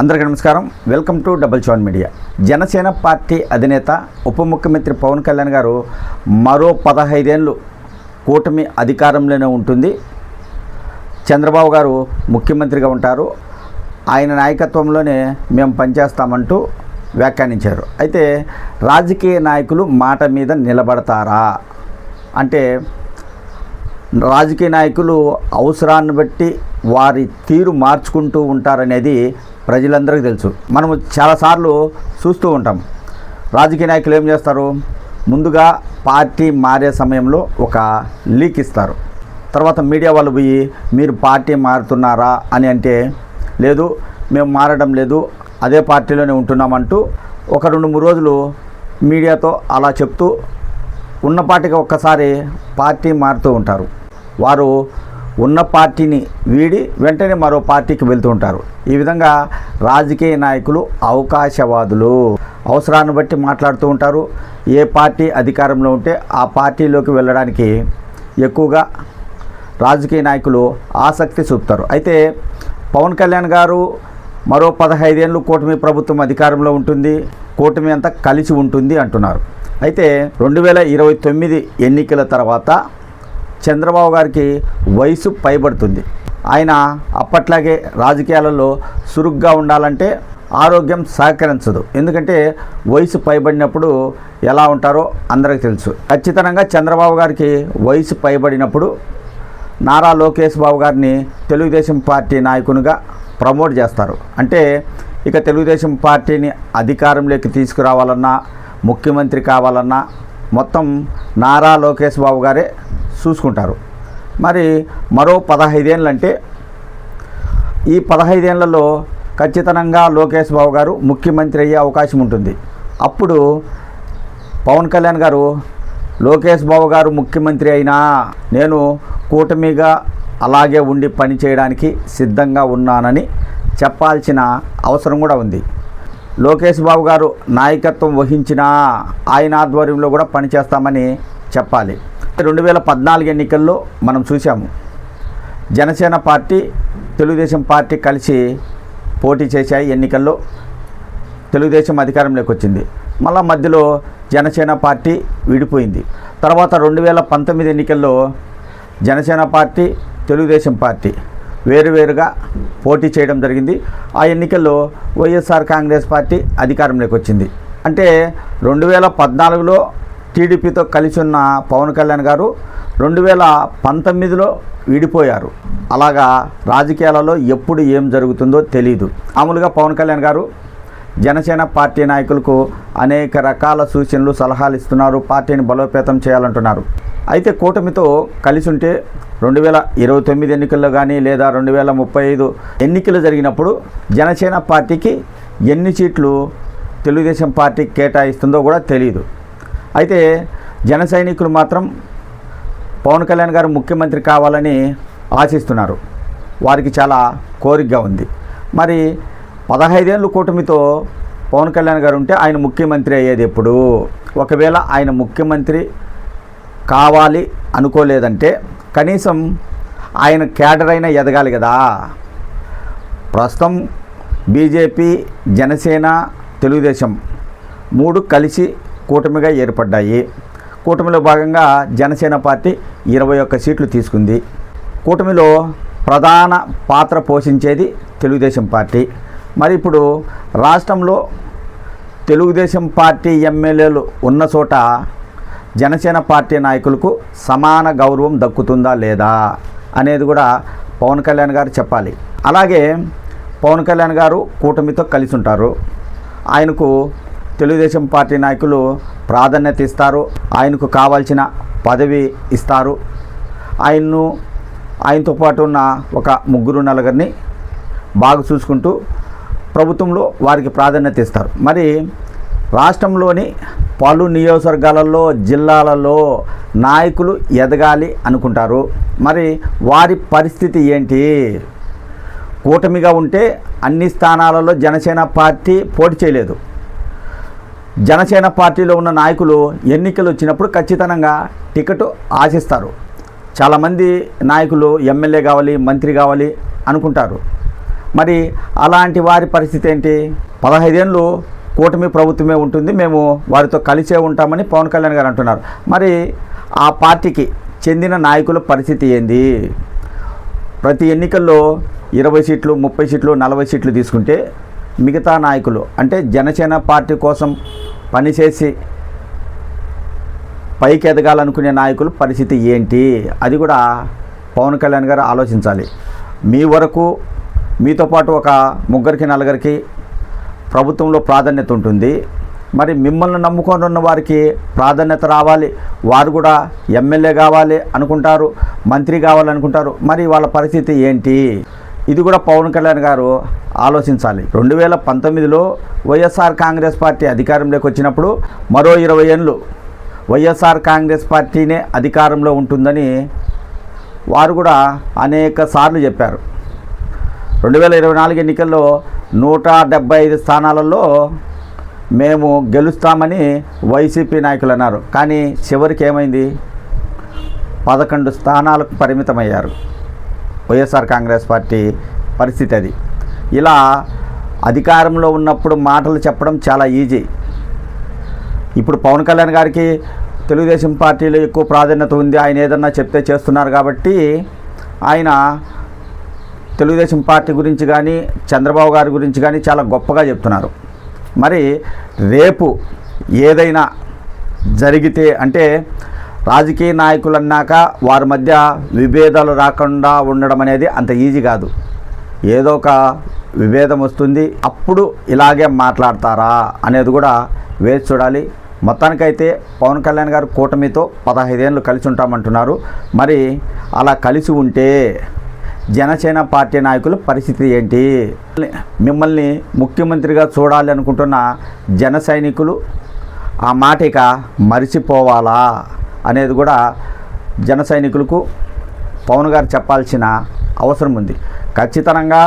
అందరికీ నమస్కారం. Welcome to double చౌన్ మీడియా. జనసేన పార్టీ అధినేత ఉప ముఖ్యమంత్రి పవన్ కళ్యాణ్ గారు మరో పదహైదేళ్ళు కూటమి అధికారంలోనే ఉంటుంది. చంద్రబాబు గారు ముఖ్యమంత్రిగా ఉంటారు. ఆయన నాయకత్వంలోనే మేము పనిచేస్తామంటూ వ్యాఖ్యానించారు. అయితే రాజకీయ నాయకులు మాట మీద నిలబడతారా? అంటే రాజకీయ నాయకులు అవసరాన్ని బట్టి వారి తీరు మార్చుకుంటూ ఉంటారనేది ప్రజలందరికీ తెలుసు. మనము చాలాసార్లు చూస్తూ ఉంటాం. రాజకీయ నాయకులు ఏం చేస్తారు? ముందుగా పార్టీ మారే సమయంలో ఒక లీక్ ఇస్తారు. తర్వాత మీడియా వాళ్ళు పోయి మీరు పార్టీ మారుతున్నారా? అని అంటే లేదు మేము మారడం లేదు అదే పార్టీలోనే ఉంటున్నామంటూ ఒక రెండు మూడు రోజులు మీడియాతో అలా చెప్తూ ఉన్నపాటికి ఒక్కసారి పార్టీ మారుతూ ఉంటారు. వారు ఉన్న పార్టీని వీడి వెంటనే మరో పార్టీకి వెళ్తూ ఉంటారు. ఈ విధంగా రాజకీయ నాయకులు అవకాశవాదులు. అవసరాన్ని బట్టి మాట్లాడుతూ ఉంటారు. ఏ పార్టీ అధికారంలో ఉంటే ఆ పార్టీలోకి వెళ్ళడానికి ఎక్కువగా రాజకీయ నాయకులు ఆసక్తి చూపుతారు. అయితే పవన్ కళ్యాణ్ గారు మరో పదహైదేళ్ళు కూటమి ప్రభుత్వం అధికారంలో ఉంటుంది. కూటమి అంతా కలిసి ఉంటుంది అంటున్నారు. అయితే రెండు వేల ఇరవై తొమ్మిది ఎన్నికల తర్వాత చంద్రబాబు గారికి వయసు పైబడుతుంది. ఆయన అప్పట్లాగే రాజకీయాలలో చురుగ్గా ఉండాలంటే ఆరోగ్యం సహకరించదు. ఎందుకంటే వయసు పైబడినప్పుడు ఎలా ఉంటారో అందరికీ తెలుసు. ఖచ్చితంగా చంద్రబాబు గారికి వయసు పైబడినప్పుడు నారా లోకేష్ బాబు గారిని తెలుగుదేశం పార్టీ నాయకునిగా ప్రమోట్ చేస్తారు. అంటే ఇక తెలుగుదేశం పార్టీని అధికారంలోకి తీసుకురావాలన్నా ముఖ్యమంత్రి కావాలన్నా మొత్తం నారా లోకేష్ బాబు గారే చూసుకుంటారు. మరి మరో పదహైదేళ్ళు అంటే ఈ పదహైదేళ్ళలో ఖచ్చితంగా లోకేష్ బాబు గారు ముఖ్యమంత్రి అయ్యే అవకాశం ఉంటుంది. అప్పుడు పవన్ కళ్యాణ్ గారు లోకేష్ బాబు గారు ముఖ్యమంత్రి అయినా నేను కూటమిగా అలాగే ఉండి పని చేయడానికి సిద్ధంగా ఉన్నానని చెప్పాల్సిన అవసరం కూడా ఉంది. లోకేష్ బాబు గారు నాయకత్వం వహించినా ఆయన ఆధ్వర్యంలో కూడా పనిచేస్తామని చెప్పాలి. రెండు వేల పద్నాలుగు ఎన్నికల్లో మనం చూసాము జనసేన పార్టీ తెలుగుదేశం పార్టీ కలిసి పోటీ చేశాయి ఎన్నికల్లో. తెలుగుదేశం అధికారంలోకి వచ్చింది. మళ్ళా మధ్యలో జనసేన పార్టీ విడిపోయింది. తర్వాత రెండు వేల పంతొమ్మిది ఎన్నికల్లో జనసేన పార్టీ తెలుగుదేశం పార్టీ వేరువేరుగా పోటీ చేయడం జరిగింది. ఆ ఎన్నికల్లో వైఎస్ఆర్ కాంగ్రెస్ పార్టీ అధికారంలోకి వచ్చింది. అంటే రెండు వేల పద్నాలుగులో టీడీపీతో కలిసి ఉన్న పవన్ కళ్యాణ్ గారు రెండు వేల పంతొమ్మిదిలో విడిపోయారు. అలాగా రాజకీయాలలో ఎప్పుడు ఏం జరుగుతుందో తెలియదు మామూలుగా పవన్ కళ్యాణ్ గారు జనసేన పార్టీ నాయకులకు అనేక రకాల సూచనలు సలహాలు ఇస్తున్నారు పార్టీని బలోపేతం చేయాలంటున్నారు. అయితే కూటమితో కలిసి ఉంటే రెండు వేల ఇరవై తొమ్మిది ఎన్నికల్లో కానీ లేదా రెండు వేల ముప్పై ఐదు ఎన్నికలు జరిగినప్పుడు జనసేన పార్టీకి ఎన్ని సీట్లు తెలుగుదేశం పార్టీకి కేటాయిస్తుందో కూడా తెలియదు అయితే జన సైనికులు మాత్రం పవన్ కళ్యాణ్ గారు ముఖ్యమంత్రి కావాలని ఆశిస్తున్నారు. వారికి చాలా కోరికగా ఉంది. మరి పదహైదేళ్ళు కూటమితో పవన్ కళ్యాణ్ గారు ఉంటే ఆయన ముఖ్యమంత్రి అయ్యేది ఎప్పుడు? ఒకవేళ ఆయన ముఖ్యమంత్రి కావాలి అనుకోలేదంటే కనీసం ఆయన క్యాడర్ అయినా ఎదగాలి కదా. ప్రస్తుతం బీజేపీ జనసేన తెలుగుదేశం మూడు కలిసి కూటమిగా ఏర్పడ్డాయి. కూటమిలో భాగంగా జనసేన పార్టీ ఇరవై ఒక్క సీట్లు తీసుకుంది. కూటమిలో ప్రధాన పాత్ర పోషించేది తెలుగుదేశం పార్టీ. మరి ఇప్పుడు రాష్ట్రంలో తెలుగుదేశం పార్టీ ఎమ్మెల్యేలు ఉన్న చోట జనసేన పార్టీ నాయకులకు సమాన గౌరవం దక్కుతుందా లేదా అనేది కూడా పవన్ కళ్యాణ్ గారు చెప్పాలి. అలాగే పవన్ కళ్యాణ్ గారు కూటమితో కలిసి ఉంటారు. ఆయనకు తెలుగుదేశం పార్టీ నాయకులు ప్రాధాన్యత ఇస్తారు ఆయనకు కావాల్సిన పదవి ఇస్తారు. ఆయన్ను ఆయనతో పాటు ఉన్న ఒక ముగ్గురు నలుగురిని బాగా చూసుకుంటూ ప్రభుత్వంలో వారికి ప్రాధాన్యత ఇస్తారు. మరి రాష్ట్రంలోని పలు నియోజకవర్గాలలో జిల్లాలలో నాయకులు ఎదగాలి అనుకుంటారు. మరి వారి పరిస్థితి ఏంటి? కూటమిగా ఉంటే అన్ని స్థానాలలో జనసేన పార్టీ పోటీ చేయలేదు. జనసేన పార్టీలో ఉన్న నాయకులు ఎన్నికలు వచ్చినప్పుడు ఖచ్చితంగా టికెట్ ఆశిస్తారు. చాలామంది నాయకులు ఎమ్మెల్యే కావాలి మంత్రి కావాలి అనుకుంటారు. మరి అలాంటి వారి పరిస్థితి ఏంటి? పదహైదేళ్ళు కూటమి ప్రభుత్వమే ఉంటుంది మేము వారితో కలిసే ఉంటామని పవన్ కళ్యాణ్ గారు అంటున్నారు. మరి ఆ పార్టీకి చెందిన నాయకుల పరిస్థితి ఏంది? ప్రతి ఎన్నికల్లో ఇరవై సీట్లు ముప్పై సీట్లు నలభై సీట్లు తీసుకుంటే మిగతా నాయకులు అంటే జనసేన పార్టీ కోసం పనిచేసి పైకి ఎదగాలనుకునే నాయకుల పరిస్థితి ఏంటి? అది కూడా పవన్ కళ్యాణ్ గారు ఆలోచించాలి. మీ వరకు మీతో పాటు ఒక ముగ్గురికి నలుగురికి ప్రభుత్వంలో ప్రాధాన్యత ఉంటుంది. మరి మిమ్మల్ని నమ్ముకొని ఉన్న వారికి ప్రాధాన్యత రావాలి. వారు కూడా ఎమ్మెల్యే కావాలి అనుకుంటారు మంత్రి కావాలనుకుంటారు. మరి వాళ్ళ పరిస్థితి ఏంటి? ఇది కూడా పవన్ కళ్యాణ్ గారు ఆలోచించాలి. రెండు వేల పంతొమ్మిదిలో వైఎస్ఆర్ కాంగ్రెస్ పార్టీ అధికారంలోకి వచ్చినప్పుడు మరో ఇరవై ఏళ్ళు వైఎస్ఆర్ కాంగ్రెస్ పార్టీనే అధికారంలో ఉంటుందని వారు కూడా అనేక సార్లు చెప్పారు. రెండు వేల ఇరవై నాలుగు ఎన్నికల్లో నూట డెబ్బై ఐదు స్థానాలలో మేము గెలుస్తామని వైసీపీ నాయకులు అన్నారు. కానీ చివరికి ఏమైంది? పదకొండు స్థానాలకు పరిమితమయ్యారు. వైఎస్ఆర్ కాంగ్రెస్ పార్టీ పరిస్థితి అది. ఇలా అధికారంలో ఉన్నప్పుడు మాటలు చెప్పడం చాలా ఈజీ. ఇప్పుడు పవన్ కళ్యాణ్ గారికి తెలుగుదేశం పార్టీలో ఎక్కువ ప్రాధాన్యత ఉంది ఆయన ఏదన్నా చెప్తే చేస్తున్నారు కాబట్టి ఆయన తెలుగుదేశం పార్టీ గురించి కానీ చంద్రబాబు గారి గురించి కానీ చాలా గొప్పగా చెప్తున్నారు. మరి రేపు ఏదైనా జరిగితే అంటే రాజకీయ నాయకులు అన్నాక వారి మధ్య విభేదాలు రాకుండా ఉండడం అనేది అంత ఈజీ కాదు. ఏదో ఒక విభేదం వస్తుంది అప్పుడు ఇలాగే మాట్లాడతారా అనేది కూడా వేచి చూడాలి. మొత్తానికైతే పవన్ కళ్యాణ్ గారు కూటమితో పదహైదేళ్ళు కలిసి ఉంటామంటున్నారు. మరి అలా కలిసి ఉంటే జనసేన పార్టీ నాయకుల పరిస్థితి ఏంటి? మిమ్మల్ని ముఖ్యమంత్రిగా చూడాలి అనుకుంటున్న జన సైనికులు ఆ మాట ఇక మరిచిపోవాలా? అనేది కూడా జన సైనికులకు పవన్ గారు చెప్పాల్సిన అవసరం ఉంది. ఖచ్చితంగా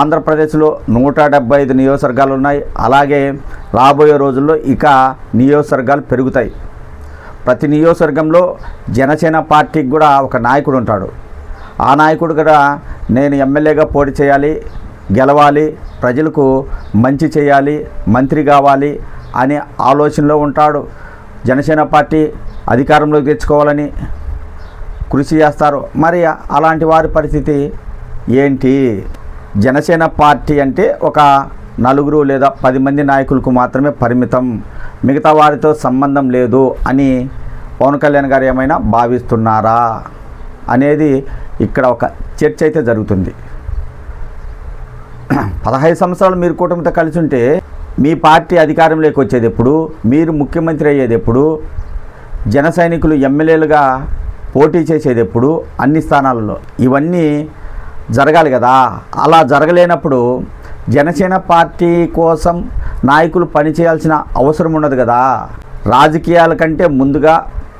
ఆంధ్రప్రదేశ్లో నూట డెబ్బై ఐదు నియోజకవర్గాలు ఉన్నాయి. అలాగే రాబోయే రోజుల్లో ఇక నియోజకవర్గాలు పెరుగుతాయి. ప్రతి నియోజకవర్గంలో జనసేన పార్టీకి కూడా ఒక నాయకుడు ఉంటాడు. ఆ నాయకుడు కూడా నేను ఎమ్మెల్యేగా పోటీ చేయాలి గెలవాలి ప్రజలకు మంచి చేయాలి మంత్రి కావాలి అనే ఆలోచనలో ఉంటాడు. జనసేన పార్టీ అధికారంలోకి తెచ్చుకోవాలని కృషి చేస్తారు. మరి అలాంటి వారి పరిస్థితి ఏంటి? జనసేన పార్టీ అంటే ఒక నలుగురు లేదా పది మంది నాయకులకు మాత్రమే పరిమితం. మిగతా వారితో సంబంధం లేదు అని పవన్ కళ్యాణ్ గారు ఏమైనా భావిస్తున్నారా అనేది ఇక్కడ ఒక చర్చ అయితే జరుగుతుంది. పదహైదు సంవత్సరాలు మీరు కూటమితో కలిసి ఉంటే మీ పార్టీ అధికారంలోకి వచ్చేది ఎప్పుడు? మీరు ముఖ్యమంత్రి అయ్యేది ఎప్పుడు? జన సైనికులు ఎమ్మెల్యేలుగా పోటీ చేసేది ఎప్పుడు అన్ని స్థానాలలో. ఇవన్నీ జరగాలి కదా. అలా జరగలేనప్పుడు జనసేన పార్టీ కోసం నాయకులు పనిచేయాల్సిన అవసరం ఉండదు కదా. రాజకీయాల కంటే ముందుగా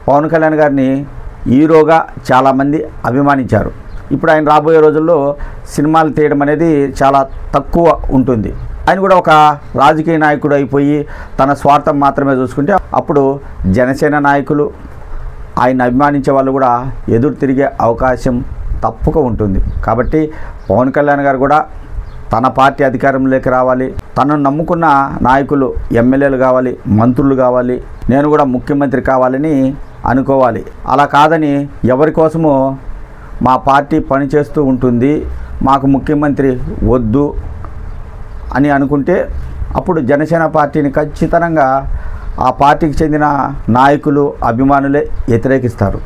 పవన్ కళ్యాణ్ గారిని హీరోగా చాలామంది అభిమానించారు. ఇప్పుడు ఆయన రాబోయే రోజుల్లో సినిమాలు తీయడం అనేది చాలా తక్కువ ఉంటుంది. ఆయన కూడా ఒక రాజకీయ నాయకుడు అయిపోయి తన స్వార్థం మాత్రమే చూసుకుంటే అప్పుడు జనసేన నాయకులు ఆయన అభిమానించే వాళ్ళు కూడా ఎదురు తిరిగే అవకాశం తప్పుగా ఉంటుంది. కాబట్టి పవన్ కళ్యాణ్ గారు కూడా తన పార్టీ అధికారంలోకి రావాలి. తనను నమ్ముకున్న నాయకులు ఎమ్మెల్యేలు కావాలి మంత్రులు కావాలి నేను కూడా ముఖ్యమంత్రి కావాలని అనుకోవాలి. అలా కాదని ఎవరి కోసమో మా పార్టీ పనిచేస్తూ ఉంటుంది. మాకు ముఖ్యమంత్రి వద్దు. అని అనుకుంటే అప్పుడు జనసేన పార్టీని ఖచ్చితంగా ఆ పార్టీకి చెందిన నాయకులు అభిమానులే వ్యతిరేకిస్తారు.